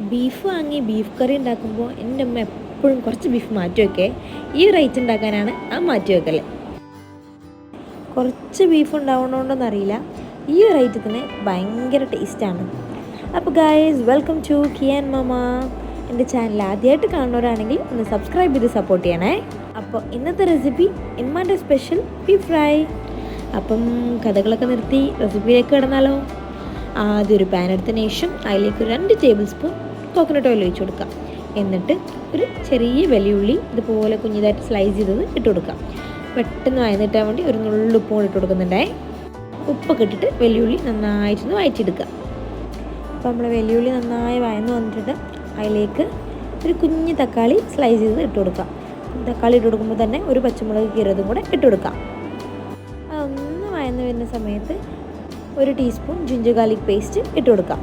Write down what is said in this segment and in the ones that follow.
Beef വാങ്ങി beef കറി ഉണ്ടാക്കുമ്പോൾ എന്റെ അമ്മ എപ്പോഴും കുറച്ച് ബീഫ് മാറ്റി വെക്കേ ഈ റൈറ്റ് ഉണ്ടാക്കാനാണ് ആ മാറ്റി വയ്ക്കൽ കുറച്ച് ബീഫ് ഉണ്ടാവണോണ്ടെന്നറിയില്ല. ഈ റൈറ്റത്തിന് ഭയങ്കര ടേസ്റ്റാണ് അപ്പോൾ ഗായ്സ് വെൽക്കം ടു കിയാൻ മമ എന്റെ ചാനൽ ആദ്യമായിട്ട് കാണുന്നവരാണെങ്കിൽ ഒന്ന് സബ്സ്ക്രൈബ് ചെയ്ത് സപ്പോർട്ട് ചെയ്യണേ. അപ്പോൾ ഇന്നത്തെ റെസിപ്പി ഇമ്മാന്റെ സ്പെഷ്യൽ ബീഫ് ഫ്രൈ അപ്പം കഥകളൊക്കെ നിർത്തി റെസിപ്പിയിലേക്ക് കിടന്നാലോ. ആദ്യം ഒരു പാൻ എടുത്തതിന് ശേഷം അതിലേക്ക് രണ്ട് ടേബിൾ സ്പൂൺ കോക്കനട്ട് ഓയിൽ ഒഴിച്ച് കൊടുക്കാം എന്നിട്ട് ഒരു ചെറിയ വെളിയുള്ളി ഇതുപോലെ കുഞ്ഞിതായിട്ട് സ്ലൈസ് ചെയ്തത് ഇട്ട് കൊടുക്കാം പെട്ടെന്ന് വയന്നിട്ടാൻ വേണ്ടി ഒരു നുള്ളുപ്പും ഇട്ട് കൊടുക്കുന്നുണ്ടേ. ഉപ്പൊക്കെ ഇട്ടിട്ട് വെല്ലുള്ളി നന്നായിട്ടൊന്ന് വയറ്റിയെടുക്കുക അപ്പോൾ നമ്മൾ വെല്ലുള്ളി നന്നായി വയന്ന് വന്നിട്ട് അതിലേക്ക് ഒരു കുഞ്ഞ് തക്കാളി സ്ലൈസ് ചെയ്ത് ഇട്ട് കൊടുക്കാം തക്കാളി ഇട്ട് കൊടുക്കുമ്പോൾ തന്നെ ഒരു പച്ചമുളക് കീറതും കൂടെ ഇട്ട് കൊടുക്കാം അതൊന്ന് വയന്ന് വരുന്ന സമയത്ത് ഒരു ടീസ്പൂൺ ജിഞ്ചർ ഗാർലിക് പേസ്റ്റ് ഇട്ട് കൊടുക്കാം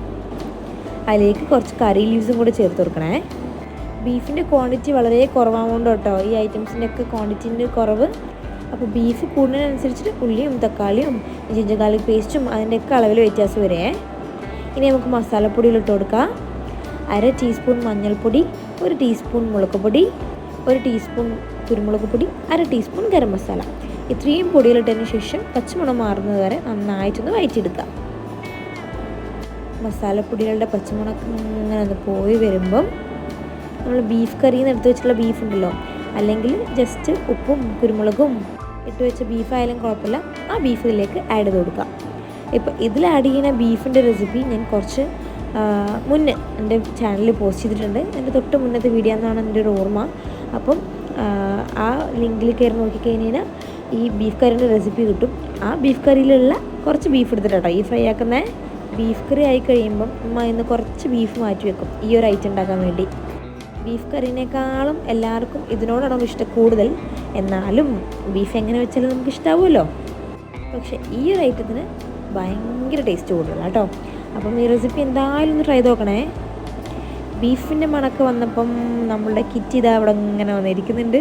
അതിലേക്ക് കുറച്ച് കറി ലീവ്സും കൂടെ ചേർത്ത് കൊടുക്കണേ. ബീഫിന്റെ ക്വാണ്ടിറ്റി വളരെ കുറവാകുകൊണ്ട് കേട്ടോ. ഈ ഐറ്റംസിന്റെ ഒക്കെ ക്വാണ്ടിറ്റിന്റെ കുറവ്. അപ്പോൾ ബീഫ് കൂടുന്നതിനനുസരിച്ചിട്ട് ഉള്ളിയും തക്കാളിയും ജിഞ്ചർ ഗാർലിക് പേസ്റ്റും അതിന്റെയൊക്കെ അളവിൽ വ്യത്യാസം വരേ. ഇനി നമുക്ക് മസാലപ്പൊടിയിൽ ഇട്ട് കൊടുക്കാം. അര ടീസ്പൂൺ മഞ്ഞൾപ്പൊടി ഒരു ടീസ്പൂൺ മുളക് പൊടി ഒരു ടീസ്പൂൺ കുരുമുളക് പൊടി അര ടീസ്പൂൺ ഗരം മസാല ഇത്രയും പൊടിയിലിട്ടതിന് ശേഷം പച്ചമുളക് മാറുന്നത് വരെ നന്നായിട്ടൊന്ന് വയറ്റിയെടുക്കുക മസാലപ്പൊടികളുടെ പച്ചമുളക് ഇങ്ങനെ ഒന്ന് പോയി വരുമ്പം നമ്മൾ ബീഫ് കറിയിൽ നിന്ന് എടുത്ത് വെച്ചിട്ടുള്ള ബീഫ് ഉണ്ടല്ലോ. അല്ലെങ്കിൽ ജസ്റ്റ് ഉപ്പും കുരുമുളകും ഇട്ട് വെച്ച ബീഫായാലും കുഴപ്പമില്ല. ആ ബീഫ് ഇതിലേക്ക് ആഡ് ചെയ്ത് കൊടുക്കാം. ഇപ്പോൾ ഇതിൽ ആഡ് ചെയ്യുന്ന ബീഫിന്റെ റെസിപ്പി ഞാൻ കുറച്ച് മുന്നേ എന്റെ ചാനലിൽ പോസ്റ്റ് ചെയ്തിട്ടുണ്ട്. എന്റെ തൊട്ട് മുന്നത്തെ വീഡിയോ എന്നാണ് എന്റെ ഒരു ഓർമ്മ. അപ്പം ആ ലിങ്കിൽ കയറി നോക്കിക്കഴിഞ്ഞാൽ ഈ ബീഫ് കറിന്റെ റെസിപ്പി കിട്ടും. ആ ബീഫ് കറിയിലുള്ള കുറച്ച് ബീഫ് എടുത്തിട്ടോ ഈ ഫ്രൈ ആക്കുന്ന. ബീഫ് കറി ആയി കഴിയുമ്പം ഉമ്മ ഇന്ന് കുറച്ച് ബീഫ് മാറ്റി വെക്കും. ഈ ഒരു ഐറ്റം ഉണ്ടാക്കാൻ വേണ്ടി. ബീഫ് കറിനേക്കാളും എല്ലാവർക്കും ഇതിനോടാണ് ഇഷ്ടം കൂടുതൽ? എന്നാലും ബീഫ് എങ്ങനെ വെച്ചാലും നമുക്ക് ഇഷ്ടാവുമല്ലോ. പക്ഷേ ഈ ഒരു ഐറ്റത്തിന് ഭയങ്കര ടേസ്റ്റ് കൂടുതലാണ് കേട്ടോ അപ്പം ഈ റെസിപ്പി എന്തായാലും ഒന്ന് ട്രൈ നോക്കണേ. ബീഫിന്റെ മണക്ക് വന്നപ്പം നമ്മളുടെ കിറ്റ് ഇതാ അവിടെ ഇങ്ങനെ വന്നിരിക്കുന്നുണ്ട്.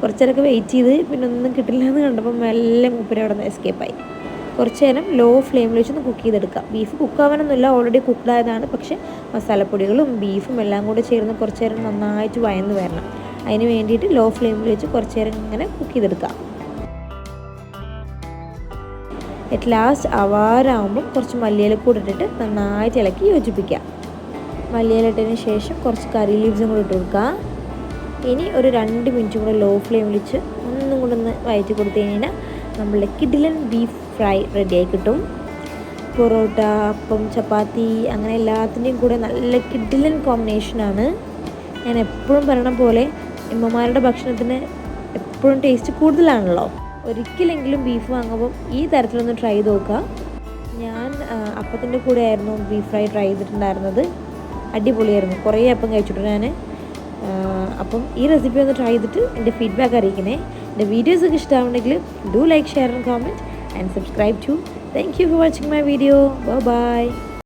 കുറച്ചേരൊക്കെ വെയിറ്റ് ചെയ്ത് പിന്നെ ഒന്നും കിട്ടില്ല എന്ന് കണ്ടപ്പം എല്ലാം മൂപ്പര് അവിടെ നിന്ന് എസ്കേപ്പായി കുറച്ച് നേരം ലോ ഫ്ലെയിമിൽ വെച്ചൊന്ന് കുക്ക് ചെയ്തെടുക്കാം. ബീഫ് കുക്ക് കുക്കാവാനൊന്നുമില്ല ഓൾറെഡി കുക്ക്ഡ് ആയതാണ്. പക്ഷേ മസാലപ്പൊടികളും ബീഫും എല്ലാം കൂടെ ചേർന്ന് കുറച്ച് നേരം നന്നായിട്ട് വയന്ന് വരണം. അതിന് വേണ്ടിയിട്ട് ലോ ഫ്ലെയിമിൽ വെച്ച് കുറച്ച് നേരം ഇങ്ങനെ കുക്ക് ചെയ്തെടുക്കാം. അറ്റ് ലാസ്റ്റ് അവാറാകുമ്പോൾ കുറച്ച് മല്ലിയില കൂടെ ഇട്ടിട്ട് നന്നായിട്ട് ഇളക്കി യോജിപ്പിക്കുക. മല്ലിയില ഇട്ടതിന് ശേഷം കുറച്ച് കറി ലീവ്സും കൂടെ ഇട്ട് കൊടുക്കാം ഇനി ഒരു രണ്ട് മിനിറ്റും കൂടെ ലോ ഫ്ലെയിമിൽ വെച്ച് ഒന്നും കൂടെ ഒന്ന് വയറ്റി കൊടുത്തു കഴിഞ്ഞാൽ നമ്മളുടെ കിഡിലൻ ബീഫ് ഫ്രൈ റെഡിയായി കിട്ടും. പൊറോട്ട അപ്പം ചപ്പാത്തി അങ്ങനെ എല്ലാത്തിന്റെയും കൂടെ നല്ല കിഡിലൻ കോമ്പിനേഷനാണ് ഞാൻ എപ്പോഴും പറയണ പോലെ എമ്മമാരുടെ ഭക്ഷണത്തിന് എപ്പോഴും ടേസ്റ്റ് കൂടുതലാണല്ലോ. ഒരിക്കലെങ്കിലും ബീഫ് വാങ്ങുമ്പോൾ ഈ തരത്തിലൊന്ന് ട്രൈ ചെയ്ത് നോക്കുക ഞാൻ അപ്പത്തിന്റെ കൂടെ ആയിരുന്നു ബീഫ് ഫ്രൈ ട്രൈ ചെയ്തിട്ടുണ്ടായിരുന്നത്. അടിപൊളിയായിരുന്നു. കുറേ അപ്പം കഴിച്ചിട്ടു ഞാൻ അപ്പം ഈ റെസിപ്പി ഒന്ന് ട്രൈ ചെയ്തിട്ട് എന്റെ ഫീഡ്ബാക്ക് അറിയിക്കണേ. എന്റെ വീഡിയോസ് ഒക്കെ ഇഷ്ടമാവുണ്ടെങ്കിൽ do like share and comment and subscribe too. Thank you for watching my video. Bye bye.